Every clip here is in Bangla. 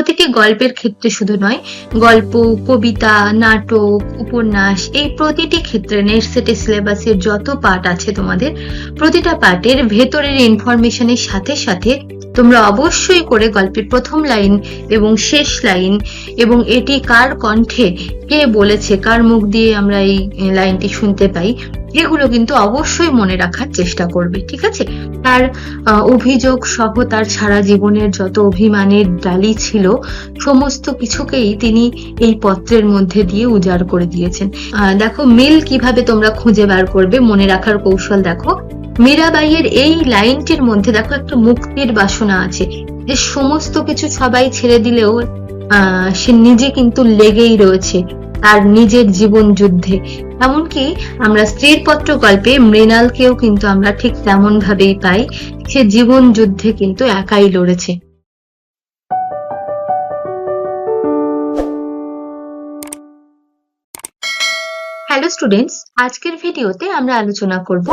প্রতিটি গল্পের ক্ষেত্রে শুধু নয়, গল্প, কবিতা, নাটক, উপন্যাস, এই প্রতিটি ক্ষেত্রে নেট সেটে সিলেবাসের যত পার্ট আছে তোমাদের, প্রতিটা পাঠের ভেতরের ইনফরমেশনের সাথে সাথে তোমরা অবশ্যই করে গল্পের প্রথম লাইন এবং শেষ লাইন এবং এটি কার কণ্ঠে কে বলেছে, কার মুখ দিয়ে আমরা এই লাইনটি শুনতে পাই, এগুলো কিন্তু অবশ্যই মনে রাখার চেষ্টা করবে, ঠিক আছে? তার অভিযোগ সহ তার সারা জীবনের যত অভিমানের ডালি ছিল, সমস্ত কিছুকেই তিনি এই পত্রের মধ্যে দিয়ে উজাড় করে দিয়েছেন। দেখো, মিল কীভাবে তোমরা খুঁজে বার করবে মনে রাখার কৌশল দেখো। মীরাবাইয়ের এই লাইনটির মধ্যে দেখো একটা মুক্তির বাসনা আছে, যে সমস্ত কিছু সবাই ছেড়ে দিলেও সে নিজে কিন্তু লেগেই রয়েছে, তার নিজের জীবন যুদ্ধে। এমনকি আমরা স্ত্রীর পত্র গল্পে মৃণালকেও কিন্তু আমরা ঠিক তেমন ভাবেই পাই, সে জীবন যুদ্ধে কিন্তু একাই লড়েছে। হ্যালো স্টুডেন্টস আজকের ভিডিওতে আমরা আলোচনা করব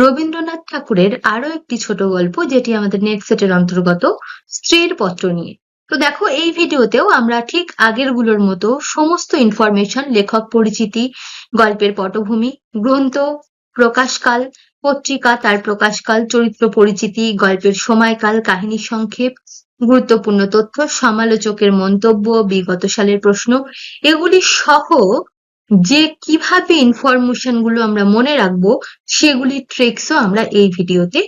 রবীন্দ্রনাথ ঠাকুরের আরও একটি ছোট গল্প যেটি আমাদের নেট সেটের অন্তর্গত, স্ত্রীর পত্র নিয়ে। তো দেখো, এই ভিডিওতেও আমরা ঠিক আগেরগুলোর মতো সমস্ত ইনফরমেশন লেখক পরিচিতি, গল্পের পটভূমি, গ্রন্থ, প্রকাশকাল, পত্রিকা, তার প্রকাশকাল, চরিত্র পরিচিতি, গল্পের সময়কাল, কাহিনী সংক্ষেপ, গুরুত্বপূর্ণ তথ্য, সমালোচকের মন্তব্য, বিগত সালের প্রশ্ন, এগুলি সহ যে কীভাবে ইনফরমেশনগুলো আমরা মনে রাখব, সেগুলি ট্রিক্সও আমরা এই ভিডিওতে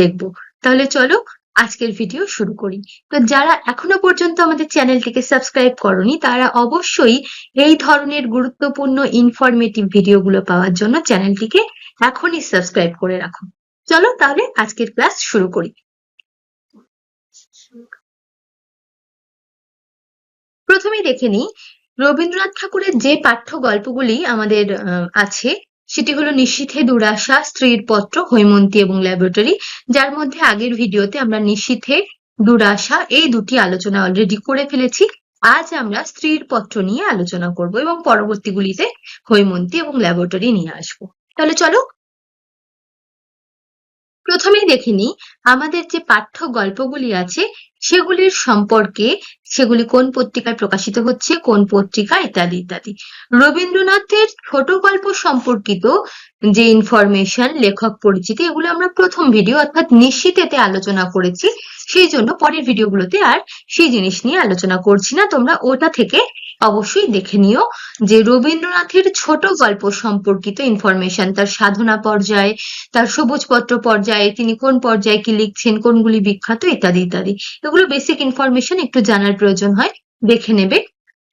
দেখব। তাহলে চলো আজকের ভিডিও শুরু করি। তো যারা এখনও পর্যন্ত আমাদের চ্যানেলটিকে সাবস্ক্রাইব করনি, তারা অবশ্যই এই ধরনের গুরুত্বপূর্ণ ইনফরমেটিভ ভিডিওগুলো পাওয়ার জন্য চ্যানেলটিকে এখনই সাবস্ক্রাইব করে রাখো। চলো তাহলে আজকের ক্লাস শুরু করি। প্রথমে দেখে নিই রবীন্দ্রনাথ ঠাকুরের যে পাঠ্য গল্পগুলি আমাদের আছে, সেটি হলো নিশীথে দুরাশা, স্ত্রীর পত্র, হৈমন্তী এবং ল্যাবরেটরি যার মধ্যে আগের ভিডিওতে আমরা নিশীথে দুরাশা এই দুটি আলোচনা অলরেডি করে ফেলেছি। আজ আমরা স্ত্রীর পত্র নিয়ে আলোচনা করব এবং পরবর্তীগুলিতে হৈমন্তী এবং ল্যাবরেটরি নিয়ে আসব। তাহলে চলো, প্রথমেই দেখে আমাদের যে পাঠ্য গল্পগুলি আছে, সেগুলির সম্পর্কে সেগুলি কোন পত্রিকায় প্রকাশিত হচ্ছে, কোন পত্রিকা ইত্যাদি ইত্যাদি। রবীন্দ্রনাথের ছোট গল্প সম্পর্কিত যে ইনফরমেশন লেখক পরিচিতি, এগুলো আমরা প্রথম ভিডিও অর্থাৎ নিশ্চিতেতে আলোচনা করেছি। সেই জন্য পরের ভিডিওগুলোতে আর সেই জিনিস নিয়ে আলোচনা করছি না। তোমরা ওটা থেকে অবশ্যই দেখে নিও যে রবীন্দ্রনাথের ছোট গল্প সম্পর্কিত ইনফরমেশন তার সাধনা পর্যায়ে, তার সবুজ পত্র পর্যায়ে, তিনি কোন পর্যায়ে কি লিখছেন, কোনগুলি বিখ্যাত, ইত্যাদি ইত্যাদি। এগুলো বেসিক ইনফরমেশন একটু জানার প্রয়োজন হয়, দেখে নেবে।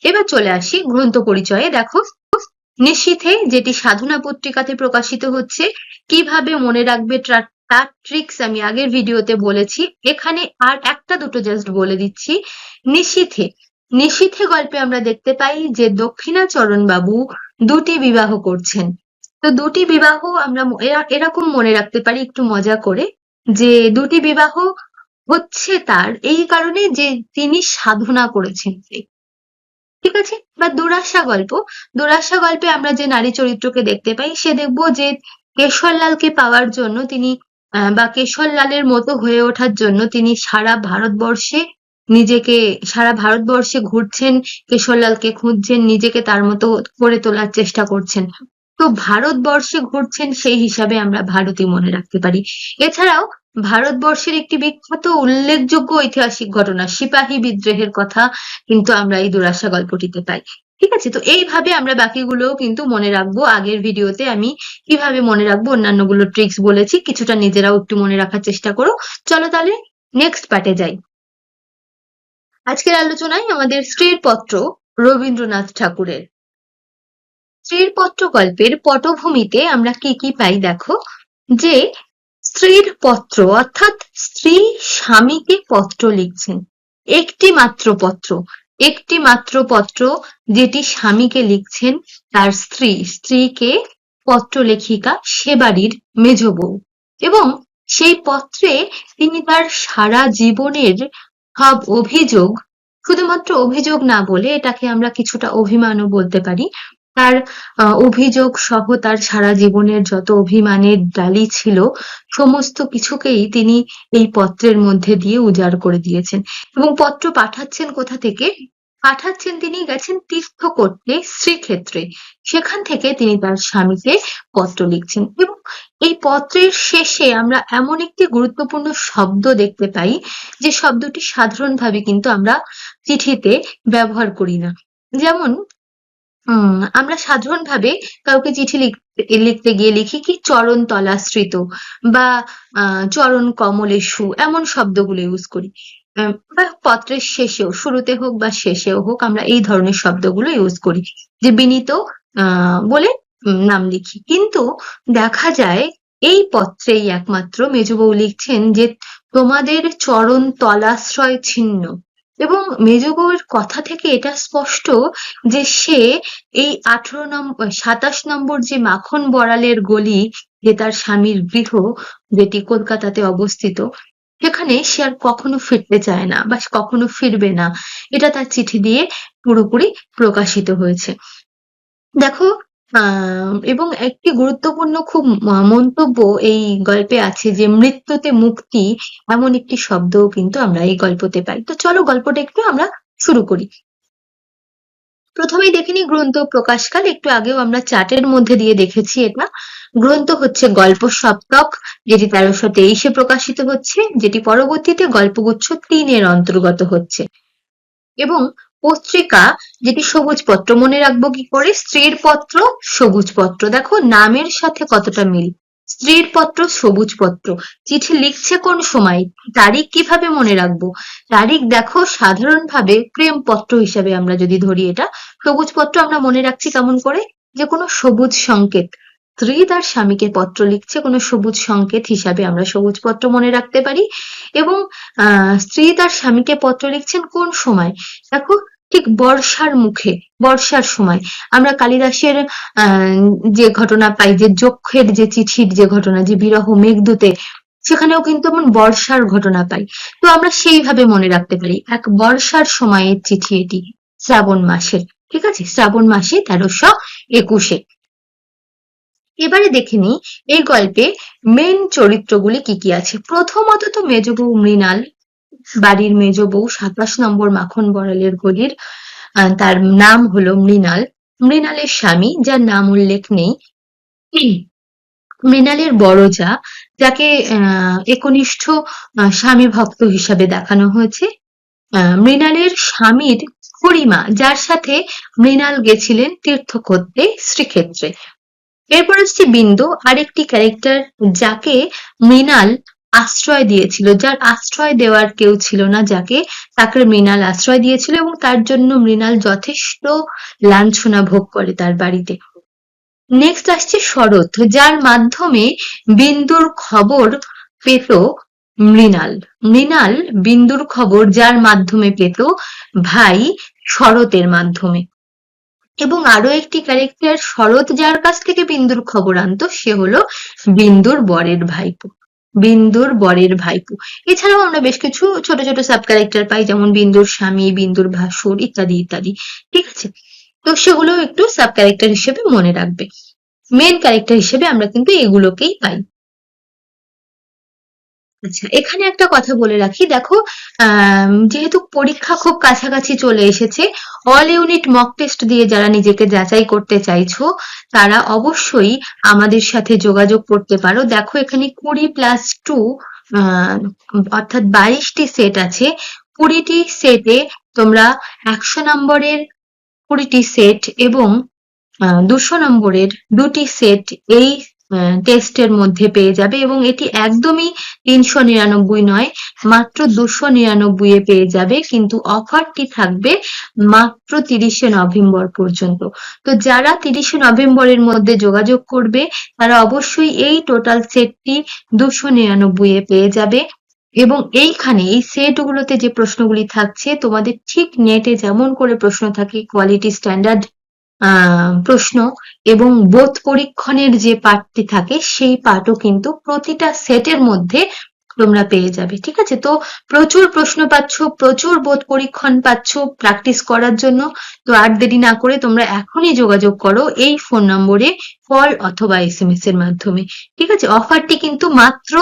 এবার চলে আসি গ্রন্থ পরিচয়ে। দেখো নিশীথে যেটি সাধনা পত্রিকাতে প্রকাশিত হচ্ছে, কীভাবে মনে রাখবে ট্রিক্স আমি আগের ভিডিওতে বলেছি। এখানে আর একটা দুটো জাস্ট বলে দিচ্ছি। নিশীথে নিশীথে গল্পে আমরা দেখতে পাই যে দক্ষিণাচরণ বাবু দুটি বিবাহ করছেন। তো দুটি বিবাহ আমরা এরকম মনে রাখতে পারি, একটু মজা করে, যে দুটি বিবাহ হচ্ছে তার এই কারণে যে তিনি সাধনা করেছেন ঠিক আছে? বা দুরাশা গল্প। দুরাশা গল্পে আমরা যে নারী চরিত্রকে দেখতে পাই, সে দেখব যে কেশরলালকে পাওয়ার জন্য তিনি বা কেশরলালের মতো হয়ে ওঠার জন্য তিনি সারা ভারতবর্ষে নিজেকে, সারা ভারতবর্ষে ঘুরছেন, কেশরলালকে খুঁজছেন, নিজেকে তার মতো করে তোলার চেষ্টা করছেন। তো ভারতবর্ষে ঘুরছেন সেই হিসাবে আমরা ভারতী মনে রাখতে পারি। এছাড়াও ভারতবর্ষের একটি বিখ্যাত উল্লেখযোগ্য ঐতিহাসিক ঘটনা, সিপাহী বিদ্রোহের কথা কিন্তু আমরা এই দুরাশা গল্পটিতে পাই। ঠিক আছে? তো এইভাবে আমরা বাকিগুলোও কিন্তু মনে রাখব। আগের ভিডিওতে আমি কীভাবে মনে রাখব অন্যান্যগুলো ট্রিক্স বলেছি, কিছুটা নিজেরাও একটু মনে রাখার চেষ্টা করো। চলো তাহলে নেক্সট পার্টে যাই। আজকের আলোচনায় আমাদের স্ত্রীর পত্র রবীন্দ্রনাথ ঠাকুরের। স্ত্রীর পত্র গল্পের পটভূমিতে আমরা কি কি পাই দেখো? যে স্ত্রীর পত্র, অর্থাৎ স্ত্রী স্বামীকে পত্র লিখছেন। একটি মাত্র পত্র, একটি মাত্র পত্র যেটি স্বামীকে লিখছেন তার স্ত্রী। স্ত্রীকে পত্র লেখিকা সে বাড়ির মেজ বউ। এবং সেই পত্রে তিনি তার সারা জীবনের সব অভিযোগ, শুধুমাত্র অভিযোগ না বলে এটাকে আমরা কিছুটা অভিমানও বলতে পারি তার অভিযোগ সহ তার সারা জীবনের যত অভিমানের ডালি ছিল, সমস্ত কিছুকেই তিনি এই পত্রের মধ্যে দিয়ে উজাড় করে দিয়েছেন। এবং পত্র পাঠাচ্ছেন কোথা থেকে? পাঠাচ্ছেন তিনি গেছেন তীর্থ করতে শ্রীক্ষেত্রে। সেখান থেকে তিনি তার স্বামীকে পত্র লিখছেন। এবং এই পত্রের শেষে আমরা এমন একটি গুরুত্বপূর্ণ শব্দ দেখতে পাই, যে শব্দটি সাধারণভাবে কিন্তু আমরা চিঠিতে ব্যবহার করি না। যেমন উম আমরা সাধারণভাবে কাউকে চিঠি লিখতে লিখতে গিয়ে লিখি কি চরণ তলাশ্রিত বা আহ, চরণ কমলেশু এমন শব্দগুলো ইউজ করি। আহ, বা পত্রের শেষেও শুরুতে হোক বা শেষেও হোক আমরা এই ধরনের শব্দগুলো ইউজ করি যে বিনীত আহ, বলে উম, নাম লিখি। কিন্তু দেখা যায় এই পত্রেই একমাত্র মেজবউ লিখছেন যে তোমাদের চরণ তলাশ্রয় ছিন্ন। এবং মেজবউয়ের কথা থেকে এটা স্পষ্ট যে সে এই আঠারো নম্বর সাতাশ নম্বর যে মাখন বড়ালের গলি যে তার স্বামীর গৃহ যেটি কলকাতাতে অবস্থিত, সেখানে সে আর কখনো ফিরতে চায় না বা কখনো ফিরবে না। এটা তার চিঠি দিয়ে পুরোপুরি প্রকাশিত হয়েছে। দেখো আহ, এবং একটি গুরুত্বপূর্ণ খুব মন্তব্য এই গল্পে আছে যে মৃত্যুতে মুক্তি এমন একটি শব্দও কিন্তু আমরা এই গল্পতে পাই। তো চলো গল্পটা একটু আমরা শুরু করি। প্রথমেই দেখে নিই গ্রন্থ প্রকাশকাল, একটু আগেও আমরা চার্টের মধ্যে দিয়ে দেখেছি এটা। গ্রন্থ হচ্ছে গল্প সপ্তক, যেটি তেরোশো তেইশে প্রকাশিত হচ্ছে, যেটি পরবর্তীতে গল্পগুচ্ছ তিনের অন্তর্গত হচ্ছে। এবং পত্রিকা যেটি সবুজ পত্র মনে রাখব কি করে? স্ত্রীর পত্র সবুজ পত্র দেখো, নামের সাথে কতটা মিল? স্ত্রীর পত্র সবুজ পত্র চিঠি লিখছে কোন সময়? তারিখ কীভাবে মনে রাখব? তারিখ দেখো, সাধারণভাবে প্রেম পত্র হিসাবে আমরা যদি ধরি এটা সবুজ পত্র আমরা মনে রাখছি কেমন করে? যে কোনো সবুজ সংকেত। স্ত্রী তার স্বামীকে পত্র লিখছে, কোনো সবুজ সংকেত হিসাবে আমরা সবুজ পত্র মনে রাখতে পারি। এবং স্ত্রী তার স্বামীকে পত্র লিখছেন কোন সময়? দেখো ঠিক বর্ষার মুখে, বর্ষার সময়। আমরা কালিদাসের যে ঘটনা পাই, যে যক্ষের যে চিঠির যে ঘটনা, যে বিরহ মেঘদূতে, সেখানেও কিন্তু এমন বর্ষার ঘটনা পাই। তো আমরা সেইভাবে মনে রাখতে পারি, এক বর্ষার সময়ের চিঠি এটি শ্রাবণ মাসের, ঠিক আছে? শ্রাবণ মাসে তেরোশো একুশে। এবারে দেখে নিই, এই গল্পে মেন চরিত্রগুলি কি কি আছে? প্রথমত তো মেজবউ মৃণাল বাড়ির মেজবউ সাতাশ নম্বর মাখন বড়ালের গলির তার নাম হলো মৃণাল। মৃণালের স্বামী, যার নাম উল্লেখ নেই। মৃণালের বড় যা, যাকে একনিষ্ঠ স্বামী ভক্ত হিসাবে দেখানো হয়েছে। মৃণালের স্বামীর খুড়িমা যার সাথে মৃণাল গেছিলেন তীর্থ করতে শ্রীক্ষেত্রে। এরপর হচ্ছে বিন্দু, আরেকটি ক্যারেক্টার যাকে মৃণাল আশ্রয় দিয়েছিল, যার আশ্রয় দেওয়ার কেউ ছিল না, যাকে তাকে মৃণাল আশ্রয় দিয়েছিল এবং তার জন্য মৃণাল যথেষ্ট লাঞ্ছনা ভোগ করে তার বাড়িতে। নেক্সট আসছে শরৎ, যার মাধ্যমে বিন্দুর খবর পেত মৃণাল। মৃণাল বিন্দুর খবর যার মাধ্যমে পেত ভাই শরতের মাধ্যমে। এবং আরও একটি ক্যারেক্টার শরৎ যার কাছ থেকে বিন্দুর খবর আনতো, সে হলো বিন্দুর বরের ভাইপো। বিন্দুর বরের ভাইপু। এছাড়াও আমরা বেশ কিছু ছোট ছোট সাব ক্যারেক্টার পাই, যেমন বিন্দুর স্বামী, বিন্দুর ভাসুর ইত্যাদি ইত্যাদি। ঠিক আছে? তো সেগুলো একটু সাব ক্যারেক্টার হিসেবে মনে রাখবে। মেন ক্যারেক্টার হিসেবে আমরা কিন্তু এগুলোকেই পাই। আচ্ছা এখানে একটা কথা বলে রাখি। দেখো যেহেতু পরীক্ষা খুব কাছাকাছি চলে এসেছে অল ইউনিট মক টেস্ট দিয়ে যারা নিজেকে যাচাই করতে চাইছো, তারা অবশ্যই আমাদের সাথে যোগাযোগ করতে পারো। দেখো, এখানে কুড়ি প্লাস টু অর্থাৎ বাইশটি সেট আছে। কুড়িটি সেটে তোমরা একশো নম্বরের কুড়িটি সেট এবং দুশো নম্বরের দুটি সেট এই টেস্টের মধ্যে পেয়ে যাবে এবং এটি একদমই তিনশো নিরানব্বই নয়, মাত্র দুশো নিরানব্বই এ পেয়ে যাবে, কিন্তু অফারটি থাকবে মাত্র তিরিশে নভেম্বর পর্যন্ত। তো যারা তিরিশে নভেম্বরের মধ্যে যোগাযোগ করবে, তারা অবশ্যই এই টোটাল সেটটি দুশো নিরানব্বই এ পেয়ে যাবে এবং এইখানে এই সেটগুলোতে যে প্রশ্নগুলি থাকছে, তোমাদের ঠিক নেটে যেমন করে প্রশ্ন থাকে কোয়ালিটি স্ট্যান্ডার্ড প্রশ্ন এবং বোধ পরীক্ষণের যে পাঠটি থাকে সেই পাঠও কিন্তু প্রতিটা সেটের মধ্যে তোমরা পেয়ে যাবে, ঠিক আছে? তো প্রচুর প্রশ্ন পাচ্ছ, প্রচুর বোধ পরীক্ষণ পাচ্ছ প্র্যাকটিস করার জন্য। তো আর দেরি না করে তোমরা এখনই যোগাযোগ করো এই ফোন নম্বরে কল অথবা এসএমএস এর মাধ্যমে, ঠিক আছে? অফারটি কিন্তু মাত্র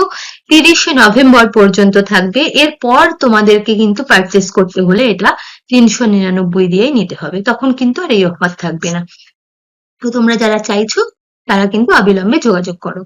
তিরিশে নভেম্বর পর্যন্ত থাকবে। এরপর তোমাদেরকে কিন্তু পারচেস করতে হলে এটা তিনশো নিরানব্বই দিয়েই নিতে হবে। তখন কিন্তু আর এই অফার থাকবে না। তো তোমরা যারা চাইছো, তারা কিন্তু অবিলম্বে যোগাযোগ করো।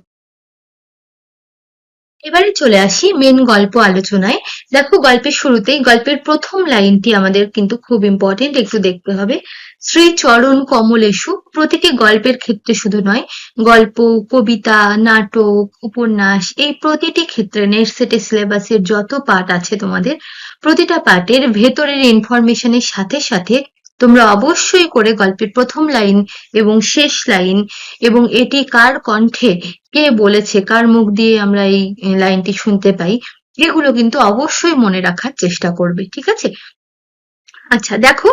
এবারে চলে আসি মেন গল্প আলোচনায়। দেখো গল্পের শুরুতেই, গল্পের প্রথম লাইনটি আমাদের কিন্তু খুব ইম্পর্টেন্ট একটু দেখতে হবে। শ্রী চরণ কমলেশু প্রতিটি গল্পের ক্ষেত্রে শুধু নয়, গল্প, কবিতা, নাটক, উপন্যাস, এই প্রতিটি ক্ষেত্রে নেট সেটে সিলেবাসের যত পার্ট আছে তোমাদের, প্রতিটা পার্টের ভেতরের ইনফরমেশনের সাথে সাথে তোমরা অবশ্যই করে গল্পের প্রথম লাইন এবং শেষ লাইন এবং এটি কার কণ্ঠে কে বলেছে, কার মুখ দিয়ে আমরা এই লাইনটি শুনতে পাই, এগুলো কিন্তু অবশ্যই মনে রাখার চেষ্টা করবে, ঠিক আছে? আচ্ছা দেখো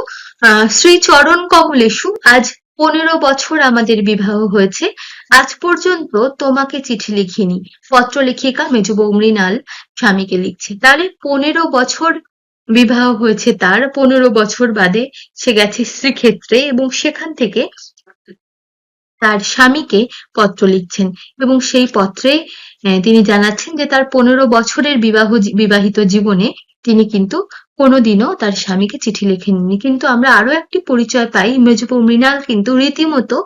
শ্রী চরণ কমলেশু, আজ পনেরো বছর আমাদের বিবাহ হয়েছে, আজ পর্যন্ত তোমাকে চিঠি লিখিনি পত্র লেখিকা মেজবউ মৃণাল স্বামীকে লিখছে, তাহলে পনেরো বছর বিবাহ হয়েছে তার। পনেরো বছর বাদে সে গেছে শ্রীক্ষেত্রে এবং সেখান থেকে তার স্বামীকে পত্র লিখছেন এবং সেই পত্রে তিনি জানাচ্ছেন যে তার পনেরো বছরের বিবাহ বিবাহিত জীবনে তিনি কিন্তু কোনোদিনও তার স্বামীকে চিঠি লেখেননি। কিন্তু আমরা আরও একটি পরিচয় পাই। মেজবউ মৃণাল কিন্তু রীতিমতো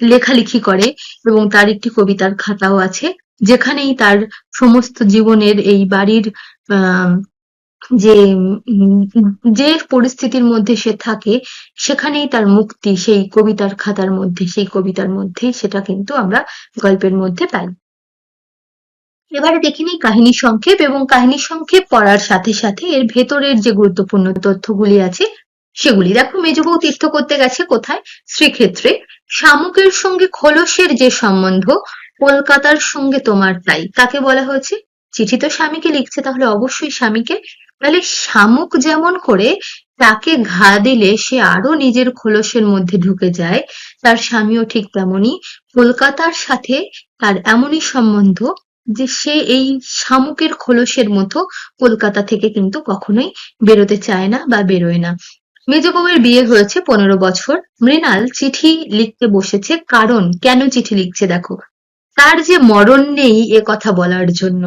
লেখালেখি করে এবং তার একটি কবিতার খাতাও আছে। যেখানেই তার সমস্ত জীবনের এই বাড়ির আহ যে যে পরিস্থিতির মধ্যে সে থাকে, সেখানেই তার মুক্তি, সেই কবিতার খাতার মধ্যে, সেই কবিতার মধ্যেই সেটা কিন্তু আমরা গল্পের মধ্যে পাই। এবারে দেখে নিই কাহিনী সংক্ষেপ এবং কাহিনী সংক্ষেপ পড়ার সাথে সাথে এর ভেতরের যে গুরুত্বপূর্ণ তথ্যগুলি আছে, সেগুলি। দেখো মেজবউ তীর্থ করতে গেছে কোথায়? শ্রীক্ষেত্রে। শামুকের সঙ্গে খোলসের যে সম্বন্ধ, কলকাতার সঙ্গে তোমার তাই। তাকে বলা হয়েছে? চিঠি তো স্বামীকে লিখছে, তাহলে অবশ্যই স্বামীকে। তাহলে শামুক যেমন করে, তাকে ঘা দিলে সে আরও নিজের খোলসের মধ্যে ঢুকে যায়। তার স্বামীও ঠিক তেমনই। কলকাতার সাথে তার এমনই সম্বন্ধ যে সে এই শামুকের খোলসের মতো কলকাতা থেকে কিন্তু কখনোই বেরোতে চায় না বা বেরোয় না। মেজবউয়ের বিয়ে হয়েছে পনেরো বছর। মৃণাল চিঠি লিখতে বসেছে। কারণ কেন চিঠি লিখছে দেখো। তার যে মরণ নেই এ কথা বলার জন্য।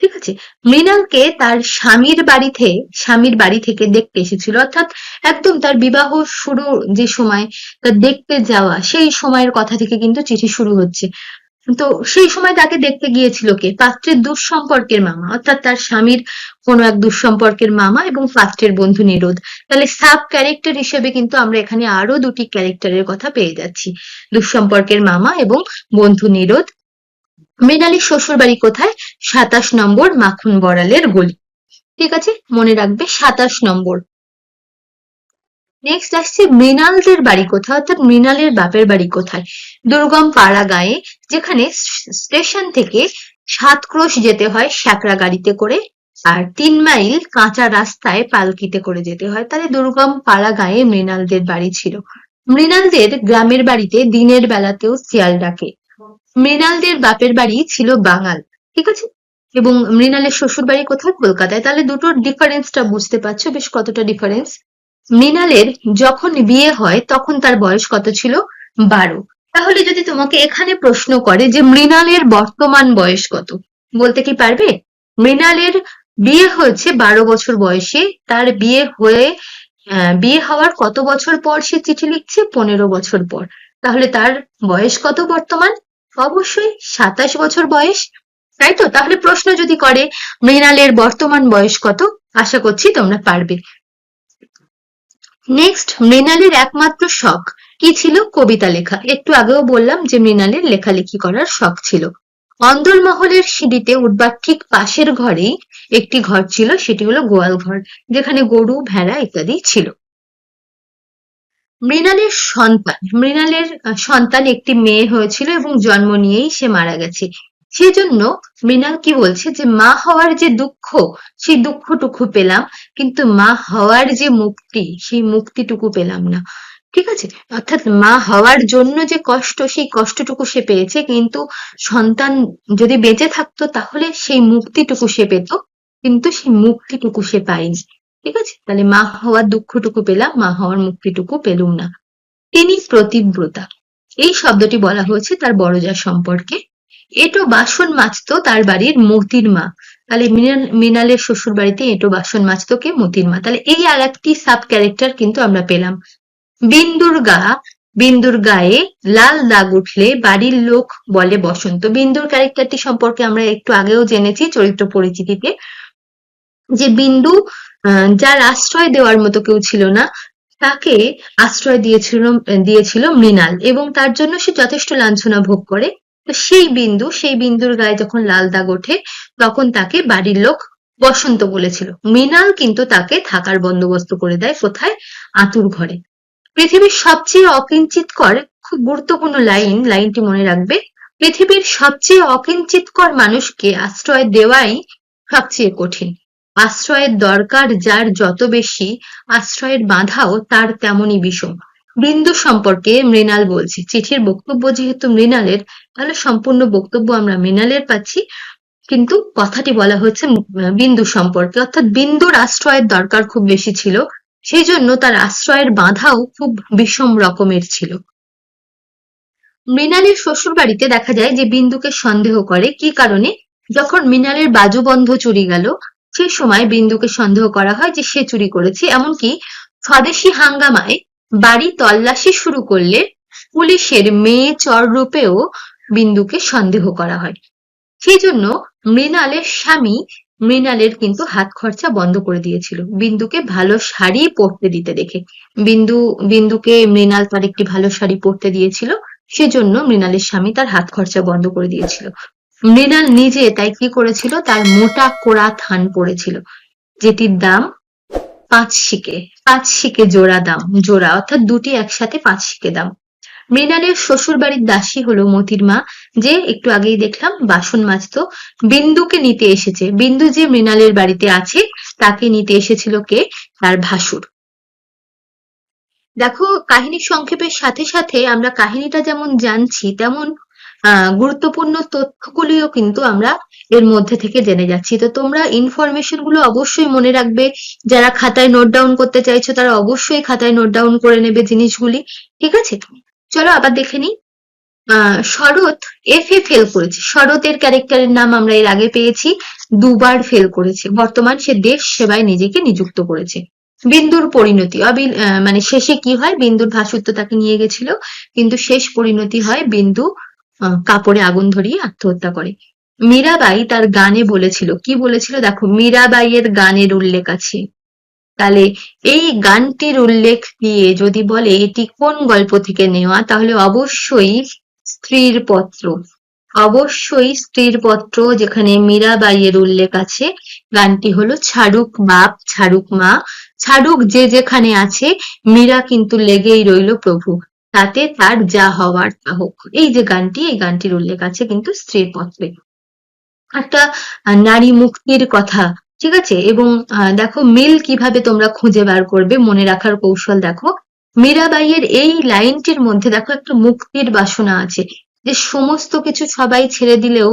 ঠিক আছে? মৃণালকে তার স্বামীর বাড়িতে, স্বামীর বাড়ি থেকে দেখতে এসেছিল। অর্থাৎ একদম তার বিবাহ শুরু যে সময়, তার দেখতে যাওয়া, সেই সময়ের কথা থেকে কিন্তু চিঠি শুরু হচ্ছে। তো সেই সময় তাকে দেখতে গিয়েছিল কে? পাত্রের দুঃসম্পর্কের মামা। অর্থাৎ তার স্বামীর কোনো এক দুঃসম্পর্কের মামা এবং পাত্রের বন্ধু নিরোধ। তাহলে সাব ক্যারেক্টার হিসেবে কিন্তু আমরা এখানে আরও দুটি ক্যারেক্টারের কথা পেয়ে যাচ্ছি। দুঃসম্পর্কের মামা এবং বন্ধু নিরোধ। মৃণালীর শ্বশুর বাড়ি কোথায়? সাতাশ নম্বর মাখন বড়ালের গলি। ঠিক আছে? মনে রাখবে সাতাশ নম্বর। নেক্সট আসছে মৃণালদের বাড়ি কোথায়? অর্থাৎ মৃণালের বাপের বাড়ি কোথায়? দুর্গম পাড়া গায়ে, যেখানে স্টেশন থেকে সাত ক্রোশ যেতে হয় শ্যাকরা গাড়িতে করে, আর তিন মাইল কাঁচা রাস্তায় পালকিতে করে যেতে হয়। তাহলে দুর্গম পাড়া গায়ে মৃণালদের বাড়ি ছিল। মৃণালদের গ্রামের বাড়িতে দিনের বেলাতেও শিয়াল ডাকে। মৃণালদের বাপের বাড়ি ছিল বাঙাল, ঠিক আছে? এবং মৃণালের শ্বশুর বাড়ি কোথায়? কলকাতায়। তাহলে দুটোর ডিফারেন্সটা বুঝতে পারছ, বেশ কতটা ডিফারেন্স মৃণালের যখন বিয়ে হয়, তখন তার বয়স কত ছিল? বারো। তাহলে যদি তোমাকে এখানে প্রশ্ন করে যে মৃণালের বর্তমান বয়স কত, বলতে কি পারবে? মৃণালের বিয়ে হয়েছে বারো বছর বয়সে, তার বিয়ে হয়ে বিয়ে হওয়ার কত বছর পর সে চিঠি লিখছে? পনেরো বছর পর। তাহলে তার বয়স কত বর্তমান? অবশ্যই সাতাশ বছর বয়স। তাই তো তাহলে প্রশ্ন যদি করে, মৃণালের বর্তমান বয়স কত? আশা করছি তোমরা পারবে। নেক্সট মৃণালের একমাত্র শখ কি ছিল? কবিতা লেখা। একটু আগেও বললাম যে মৃণালের লেখালেখি করার শখ ছিল। অন্দরমহলের সিঁড়িতে উঠবার ঠিক পাশের ঘরেই একটি ঘর ছিল, সেটি হলো গোয়াল ঘর, যেখানে গরু, ভেড়া ইত্যাদি ছিল। মৃণালের সন্তান মৃণালের সন্তান একটি মেয়ে হয়েছিল এবং জন্ম নিয়েই সে মারা গেছে। সেজন্য মৃণাল কি বলছে যে, মা হওয়ার যে দুঃখ, সেই দুঃখটুকু পেলাম, কিন্তু মা হওয়ার যে মুক্তি, সেই মুক্তিটুকু পেলাম না। ঠিক আছে? অর্থাৎ মা হওয়ার জন্য যে কষ্ট, সেই কষ্টটুকু সে পেয়েছে, কিন্তু সন্তান যদি বেঁচে থাকতো, তাহলে সেই মুক্তিটুকু সে পেত, কিন্তু সেই মুক্তিটুকু সে পায়নি। ঠিক আছে? তাহলে মা হওয়ার দুঃখটুকু পেলাম, মা হওয়ার মুক্তিটুকু পেলুম না। তিনি প্রতিব্রতা। এই শব্দটি বলা হয়েছে তার বড়জা সম্পর্কে। এটো বাসন মাজতো তার বাড়ির মতির মা। তাহলে মৃণাল- মৃণালের শ্বশুর বাড়িতে এটো বাসন মাজতো কে? মতির মা। তাহলে এই আর একটি সাব ক্যারেক্টার কিন্তু আমরা পেলাম। বিন্দুর গা, বিন্দুর গায়ে লাল দাগ উঠলে বাড়ির লোক বলে বসন্ত। বিন্দুর ক্যারেক্টারটি সম্পর্কে আমরা একটু আগেও জেনেছি চরিত্র পরিচিতিতে। যে বিন্দু যার আশ্রয় দেওয়ার মতো কেউ ছিল না, তাকে আশ্রয় দিয়েছিল দিয়েছিল মৃণাল এবং তার জন্য সে যথেষ্ট লাঞ্ছনা ভোগ করে। তো সেই বিন্দু, সেই বিন্দুর গায়ে যখন লাল দাগ ওঠে, তখন তাকে বাড়ির লোক বসন্ত বলেছিল। মৃণাল কিন্তু তাকে থাকার বন্দোবস্ত করে দেয় কোথায়? আতুর ঘরে। পৃথিবীর সবচেয়ে অকিঞ্চিতকর, খুব গুরুত্বপূর্ণ লাইন, লাইনটি মনে রাখবে, পৃথিবীর সবচেয়ে অকিঞ্চিতকর মানুষকে আশ্রয় দেওয়াই সবচেয়ে কঠিন। আশ্রয়ের দরকার যার যত বেশি, আশ্রয়ের বাধাও তার তেমনই বিষম। বিন্দু সম্পর্কে মৃণাল বলছি। চিঠির বক্তব্য যেহেতু মৃণালের, তাহলে সম্পূর্ণ বক্তব্য আমরা মৃণালের পাচ্ছি। কিন্তু কথাটি বলা হচ্ছে বিন্দু সম্পর্কে। অর্থাৎ বিন্দুর আশ্রয়ের দরকার খুব বেশি ছিল। সেই জন্য তার আশ্রয়ের বাধাও খুব বিষম রকমের ছিল। মৃণালের শ্বশুর বাড়িতে দেখা যায় যে বিন্দুকে সন্দেহ করে। কি কারণে? যখন মৃণালের বাজুবন্ধ চুরি গেল সেই সময় বিন্দুকে সন্দেহ করা হয় যে সে চুরি করেছে। এমনকি স্বদেশী হাঙ্গামায় বাড়ি তল্লাশি শুরু করলে পুলিশের মেয়ে চর রূপেও বিন্দুকে সন্দেহ করা হয়। সেই জন্য মৃণালের স্বামী মৃণালের কিন্তু হাত খরচা বন্ধ করে দিয়েছিল। বিন্দুকে ভালো শাড়ি পরতে দিতে দেখে। বিন্দু, বিন্দুকে মৃণাল তার একটি ভালো শাড়ি পরতে দিয়েছিল। সেজন্য মৃণালের স্বামী তার হাত খরচা বন্ধ করে দিয়েছিল। মৃণাল নিজে তাই কি করেছিল? তার মোটা কোড়া থান পড়েছিল, যেটির দাম পাঁচ শিকে পাঁচ শিকে জোড়া দাম, জোড়া অর্থাৎ দুটি একসাথে পাঁচ শিকে দাম। মৃণালের শ্বশুর বাড়ির দাসী হলো মতির মা, যে একটু আগেই দেখলাম বাসন মাজতো। বিন্দুকে নিতে এসেছে। বিন্দু যে মৃণালের বাড়িতে আছে, তাকে নিতে এসেছিল কে? তার ভাসুর। দেখো কাহিনী সংক্ষেপের সাথে সাথে আমরা কাহিনীটা যেমন জানছি, তেমন গুরুত্বপূর্ণ তথ্যগুলিও কিন্তু আমরা এর মধ্যে থেকে জেনে যাচ্ছি। তো তোমরা ইনফরমেশনগুলো অবশ্যই মনে রাখবে। যারা খাতায় নোট ডাউন করতে চাইছো, তারা অবশ্যই খাতায় নোট ডাউন করে নেবে জিনিসগুলি। ঠিক আছে? চলো আবার দেখে নিই। শরৎ এফ এ ফেল করেছে। শরতের ক্যারেক্টারের নাম আমরা এর আগে পেয়েছি। দুবার ফেল করেছে। বর্তমান সে দেশ সেবায় নিজেকে নিযুক্ত করেছে। বিন্দুর পরিণতি। মানে শেষে কি হয়? বিন্দুর ভাসুত্ব তাকে নিয়ে গেছিল। কিন্তু শেষ পরিণতি হয় বিন্দু কাপড়ে আগুন ধরিয়ে আত্মহত্যা করে। মীরাবাই তার গানে বলেছিল, কি বলেছিল দেখো, মীরাবাইয়ের গানের উল্লেখ আছে। তাহলে এই গানটির উল্লেখ দিয়ে যদি বলে এটি কোন গল্প থেকে নেওয়া, তাহলে অবশ্যই স্ত্রীর পত্র। অবশ্যই স্ত্রীর পত্র যেখানে মীরাবাইয়ের উল্লেখ আছে, গানটি হলো ছাড়ুক বাপ, ছাড়ুক মা, ছাড়ুক যে যেখানে আছে, মীরা কিন্তু লেগেই রইল প্রভু। তাতে তার যা হওয়ার তা হোক। এই যে গানটি, এই গানটির উল্লেখ আছে কিন্তু স্ত্রীর পত্রে। একটা নারী মুক্তির কথা, ঠিক আছে? এবং দেখো, মিল কীভাবে তোমরা খুঁজে বার করবে মনে রাখার কৌশল দেখো। মীরাবাইয়ের এই লাইনটির মধ্যে দেখো একটা মুক্তির বাসনা আছে। যে সমস্ত কিছু সবাই ছেড়ে দিলেও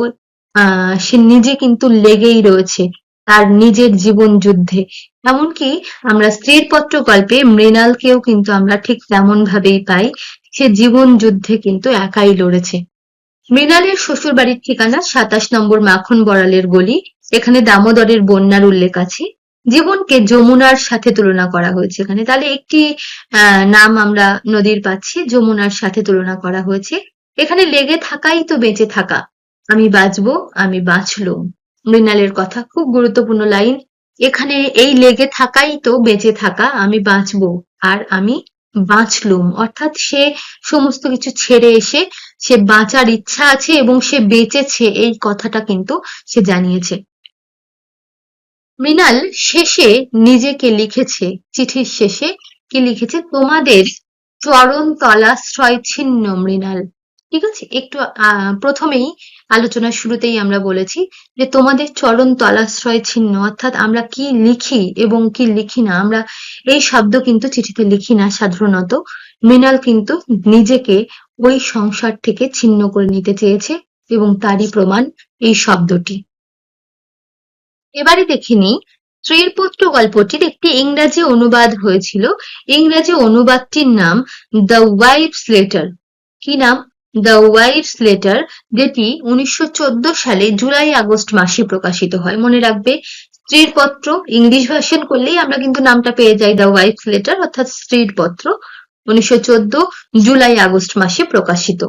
সে নিজে কিন্তু লেগেই রয়েছে। তার নিজের জীবন যুদ্ধে। এমনকি আমরা স্ত্রীর পত্র গল্পে মৃণালকেও কিন্তু আমরা ঠিক তেমন ভাবেই পাই। সে জীবন যুদ্ধে কিন্তু একাই লড়েছে। মৃণালের শ্বশুর বাড়ির ঠিকানা সাতাশ নম্বর মাখন বড়ালের গলি। এখানে দামোদরের বন্যার উল্লেখ আছে। জীবনকে যমুনার সাথে তুলনা করা হয়েছে। এখানে তাহলে একটি নাম আমরা নদীর পাচ্ছি, যমুনার সাথে তুলনা করা হয়েছে। এখানে লেগে থাকাই তো বেঁচে থাকা। আমি বাঁচবো, আমি বাঁচলুম। মৃণালের কথা। খুব গুরুত্বপূর্ণ লাইন। এখানে এই লেগে থাকাই তো বেঁচে থাকা, আমি বাঁচবো। আর আমি বাঁচলুম। অর্থাৎ সে সমস্ত কিছু ছেড়ে এসে, সে বাঁচার ইচ্ছা আছে এবং সে বেঁচেছে, এই কথাটা কিন্তু সে জানিয়েছে। মৃণাল শেষে নিজেকে লিখেছে, চিঠির শেষে কি লিখেছে? তোমাদের চরণ তলাশ্রয় ছিন্ন মৃণাল। ঠিক আছে? একটু প্রথমেই আলোচনার শুরুতেই আমরা বলেছি যে তোমাদের চরণ তলাশ্রয় ছিন্ন, অর্থাৎ আমরা কি লিখি এবং কি লিখি না, আমরা এই শব্দ কিন্তু চিঠিতে লিখি না সাধারণত। মৃণাল কিন্তু নিজেকে ওই সংসার থেকে ছিন্ন করে নিতে চেয়েছে এবং তারই প্রমাণ এই শব্দটি। এবারে দেখে নিই স্ত্রীর পুত্র গল্পটির একটি ইংরাজি অনুবাদ হয়েছিল। ইংরেজি অনুবাদটির নাম দ্য ওয়াইফস লেটার। কি নাম? দ্য ওয়াইফস লেটার যেটি উনিশশো চোদ্দ সালে জুলাই আগস্ট মাসে প্রকাশিত হয়। মনে রাখবে, স্ত্রীর পত্র ইংলিশ ভার্সন করলেই আমরা কিন্তু নামটা পেয়ে যাই দ্য ওয়াইফস লেটার অর্থাৎ স্ত্রীর পত্র, উনিশশো চোদ্দ জুলাই আগস্ট মাসে প্রকাশিত।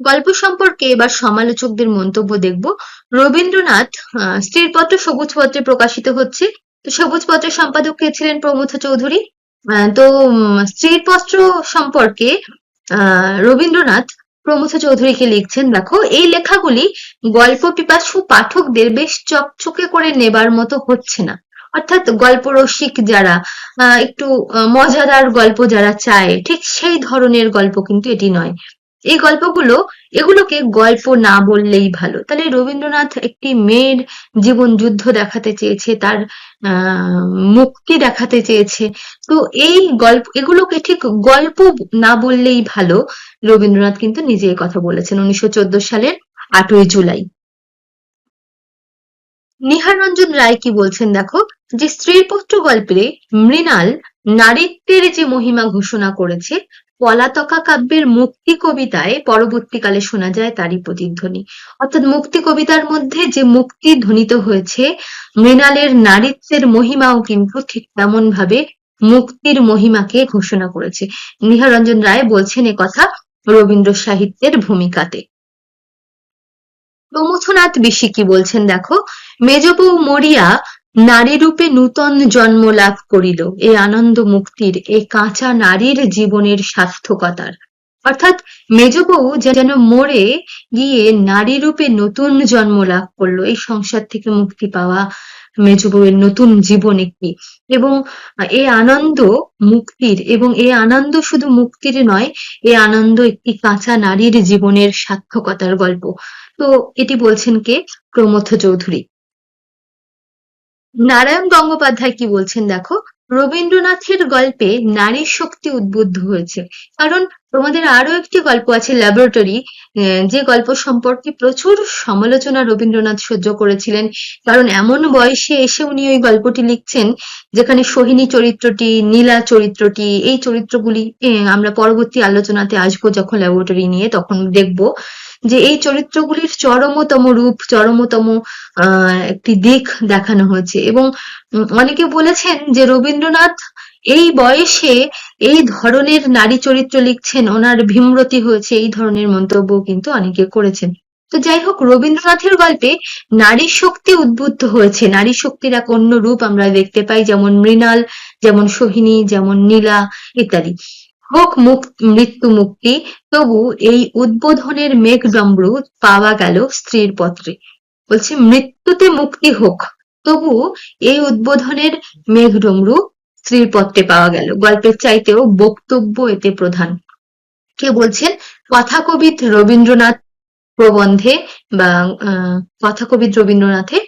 গল্প সম্পর্কে এবার সমালোচকদের মন্তব্য দেখব। রবীন্দ্রনাথ স্ত্রীর পত্র সবুজ পত্রে প্রকাশিত হচ্ছে। তো সবুজ পত্রের সম্পাদক কে ছিলেন প্রমথ চৌধুরী? তো স্ত্রীর পত্র সম্পর্কে রবীন্দ্রনাথ প্রমথ চৌধুরীকে লিখছেন, দেখো, এই লেখাগুলি গল্প পিপাসু পাঠকদের বেশ চকচকে করে নেবার মতো হচ্ছে না। অর্থাৎ গল্প রসিক যারা একটু মজাদার গল্প যারা চায়, ঠিক সেই ধরনের গল্প কিন্তু এটি নয়। এই গল্পগুলো, এগুলোকে গল্প না বললেই ভালো। তাহলে রবীন্দ্রনাথ একটি মেয়ের জীবন যুদ্ধ দেখাতে চেয়েছে, তার মুক্তি দেখাতে চেয়েছে। তো এই গল্প, এগুলোকে ঠিক গল্প না বললেই ভালো, রবীন্দ্রনাথ কিন্তু নিজে কথা বলেছেন উনিশশো চোদ্দ সালের আটই জুলাই। নিহারঞ্জন রায় কি বলছেন দেখো? যে স্ত্রীর পুত্র গল্পে মৃণাল নারীত্বের যে মহিমা ঘোষণা করেছে পলাতকা কাব্যের মুক্তি কবিতায় পরবর্তীকালে শোনা যায় তারই প্রতিধ্বনি। অর্থাৎ মুক্তি কবিতার মধ্যে যে মুক্তি ধ্বনিত হয়েছে, মৃণালের নারীত্বের মহিমাও কিন্তু ঠিক তেমন ভাবে মুক্তির মহিমাকে ঘোষণা করেছে। নিহারঞ্জন রায় বলছেন কথা রবীন্দ্র সাহিত্যের ভূমিকাতে। প্রমথনাথ বিশি কি বলছেন, দেখো, মেজবউ মরিয়া নারী রূপে নূতন জন্ম লাভ করিল। এ আনন্দ মুক্তির এ কাঁচা নারীর জীবনের সার্থকতার অর্থাৎ মেজবউ যেন মরে গিয়ে নারী রূপে নতুন জন্ম লাভ করল। এই সংসার থেকে মুক্তি পাওয়া মেজবউয়ের নতুন জীবন একটি। এবং এ আনন্দ মুক্তির এবং এ আনন্দ শুধু মুক্তির নয়, এ আনন্দ একটি কাঁচা নারীর জীবনের সার্থকতার গল্প। তো এটি বলছেন কে? প্রমথ চৌধুরী। নারায়ণ গঙ্গোপাধ্যায় কি বলছেন দেখো? রবীন্দ্রনাথের গল্পে নারী শক্তি উদ্বুদ্ধ হয়েছে। কারণ তোমাদের আরও একটি গল্প আছে ল্যাবরেটরি যে গল্প সম্পর্কে প্রচুর সমালোচনা রবীন্দ্রনাথ সহ্য করেছিলেন। কারণ এমন বয়সে এসে উনি ওই গল্পটি লিখছেন, যেখানে সোহিনী চরিত্রটি, নীলা চরিত্রটি, এই চরিত্রগুলি আমরা পরবর্তী আলোচনাতে আসব যখন ল্যাবরেটরি নিয়ে, তখন দেখব। যে এই চরিত্রগুলির চরমতম রূপ, চরমতম একটি দিক দেখানো হয়েছে। এবং অনেকে বলেছেন যে রবীন্দ্রনাথ এই বয়সে এই ধরনের নারী চরিত্র লিখছেন, ওনার ভীমরতি হয়েছে, এই ধরনের মন্তব্য কিন্তু অনেকে করেছেন। তো যাই হোক, রবীন্দ্রনাথের গল্পে নারী শক্তি উদ্বুদ্ধ হয়েছে। নারী শক্তির এক অন্য রূপ আমরা দেখতে পাই, যেমন মৃণাল, যেমন সোহিনী, যেমন নীলা ইত্যাদি। হোক মৃত্যু মুক্তি, তবু এই উদ্বোধনের মেঘডম্বরু পাওয়া গেল স্ত্রীর পত্রে। বলছে, মৃত্যুতে মুক্তি হোক, তবু এই উদ্বোধনের মেঘডমরু স্ত্রীর পত্রে পাওয়া গেল। গল্পের চাইতেও বক্তব্য এতে প্রধান। কে বলছেন কথাকবিদ রবীন্দ্রনাথ প্রবন্ধে বা কথাকবিদ রবীন্দ্রনাথে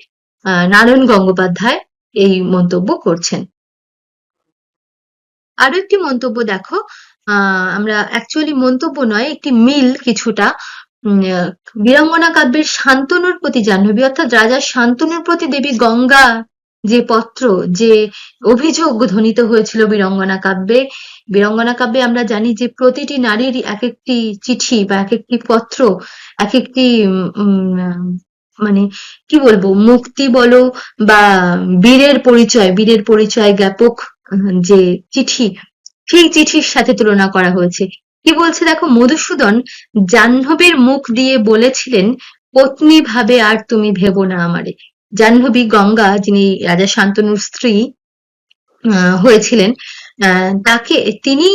নারায়ণ গঙ্গোপাধ্যায় এই মন্তব্য করছেন। আরও একটি মন্তব্য দেখো আমরা অ্যাকচুয়ালি মন্তব্য নয়, একটি মিল কিছুটা। বীরাঙ্গনা কাব্যের শান্তনুর প্রতি জাহ্নবী, অর্থাৎ রাজা শান্তনুর প্রতি দেবী গঙ্গা যে পত্র, যে অভিযোগ ধ্বনিত হয়েছিল বীরঙ্গনা কাব্যে বীরঙ্গনা কাব্যে আমরা জানি যে প্রতিটি নারীর এক একটি চিঠি বা এক একটি পত্র, এক একটি মানে কি বলব, মুক্তি বলো বা বীরের পরিচয় বীরের পরিচয় জ্ঞাপক যে চিঠি সেই চিঠির সাথে তুলনা করা হয়েছে। কি বলছে দেখো, মধুসূদন জাহ্নবীর মুখ দিয়ে বলেছিলেন, পত্নী ভাবে আর তুমি ভেবো না আমারে। জাহ্নবী গঙ্গা, যিনি রাজা শান্তনুর স্ত্রী হয়েছিলেন তাকে, তিনি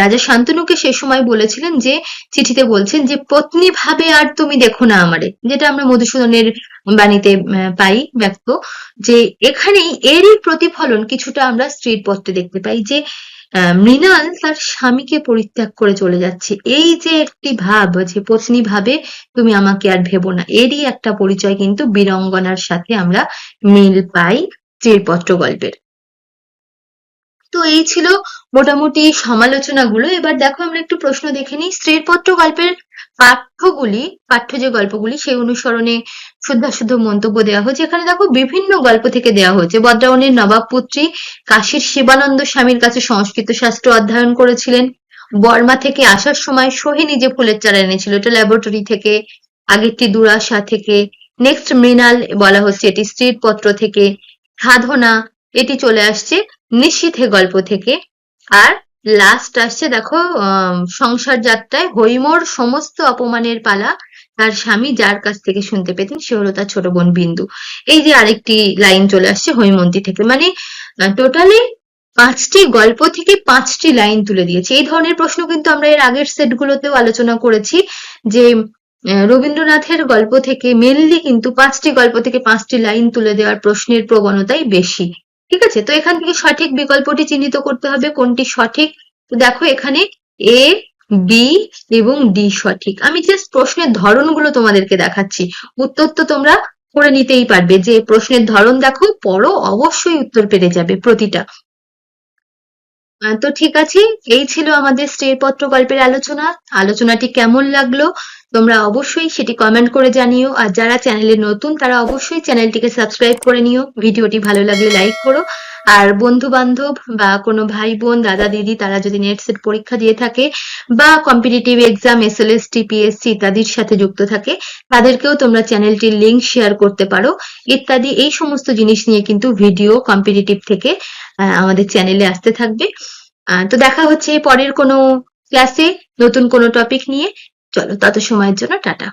রাজা শান্তনুকে সে সময় বলেছিলেন যে, চিঠিতে বলছেন যে, পত্নী ভাবে আর তুমি দেখো না আমারে। যেটা আমরা মধুসূদনের বাণীতে পাই, ব্যক্ত, যে এখানেই এরই প্রতিফলন কিছুটা আমরা স্ত্রীর পত্রে দেখতে পাই যে মৃণাল তার স্বামীকে পরিত্যাগ করে চলে যাচ্ছে। এই যে একটি ভাব, যে পত্নী ভাবে তুমি আমাকে আর ভেবো না, এরই একটা পরিচয় কিন্তু বীরঙ্গনার সাথে আমরা মিল পাই চিরপত্র গল্পের। তো এই ছিল মোটামুটি সমালোচনাগুলো। এবার দেখো আমরা একটু প্রশ্ন দেখে নিই। স্ত্রীর পত্র গল্পের পাঠ্যগুলি, পাঠ্য যে গল্পগুলি, সেই অনুসরণে শুদ্ধাশুদ্ধ মন্তব্য দেওয়া হয়েছে। এখানে দেখো বিভিন্ন গল্প থেকে দেওয়া হয়েছে। বদ্রাবনের নবাব পুত্রী কাশীর শিবানন্দ স্বামীর কাছে সংস্কৃত শাস্ত্র অধ্যয়ন করেছিলেন। বর্মা থেকে আসার সময় সোহিনী যে ফুলের চারা এনেছিল, এটা ল্যাবরেটরি থেকে, আগেরটি দুরাশা থেকে নেক্সট মৃণাল বলা হচ্ছে, এটি স্ত্রীর পত্র থেকে, সাধনা, এটি চলে আসছে নিশীথে গল্প থেকে। আর লাস্ট আসছে, দেখো সংসার যাত্রায় হৈমর সমস্ত অপমানের পালা তার স্বামী যার কাছ থেকে শুনতে পেতেন সে হলো তার ছোট বোন বিন্দু। এই যে আরেকটি লাইন চলে আসছে হৈমন্তী থেকে মানে টোটালি পাঁচটি গল্প থেকে পাঁচটি লাইন তুলে দিয়েছে। এই ধরনের প্রশ্ন কিন্তু আমরা এর আগের সেটগুলোতেও আলোচনা করেছি যে রবীন্দ্রনাথের গল্প থেকে মেনলি কিন্তু পাঁচটি গল্প থেকে পাঁচটি লাইন তুলে দেওয়ার প্রশ্নের প্রবণতাই বেশি। ঠিক আছে? তো এখান থেকে সঠিক বিকল্পটি চিহ্নিত করতে হবে। কোনটি সঠিক? তো দেখো এখানে এ বি এবং ডি সঠিক। আমি জাস্ট প্রশ্নের ধরনগুলো তোমাদেরকে দেখাচ্ছি। উত্তর তো তোমরা করে নিতেই পারবে। যে প্রশ্নের ধরন দেখো, পড়ো, অবশ্যই উত্তর পেরে যাবে প্রতিটা। তো ঠিক আছে, এই ছিল আমাদের স্ত্রীপত্র গল্পের আলোচনা। আলোচনাটি কেমন লাগল তোমরা অবশ্যই সেটি কমেন্ট করে জানিও। আর যারা চ্যানেলে নতুন, তারা অবশ্যই চ্যানেলটিকে সাবস্ক্রাইব করে নিও। ভিডিওটি ভালো লাগলে লাইক করো। আর বন্ধু বান্ধব বা কোনো ভাই বোন দাদা, দিদি, তারা যদি নেট সেট পরীক্ষা দিয়ে থাকে বা competitive exam S L S TPSC ইত্যাদির সাথে যুক্ত থাকে, তাদেরকেও তোমরা চ্যানেলটির লিংক শেয়ার করতে পারো। ইত্যাদি এই সমস্ত জিনিস নিয়ে কিন্তু ভিডিও কম্পিটিটিভ থেকে আমাদের চ্যানেলে আসতে থাকবে। তো দেখা হচ্ছে পরের কোনো ক্লাসে নতুন কোনো টপিক নিয়ে। চলো, তত সময়ের জন্য টাটা।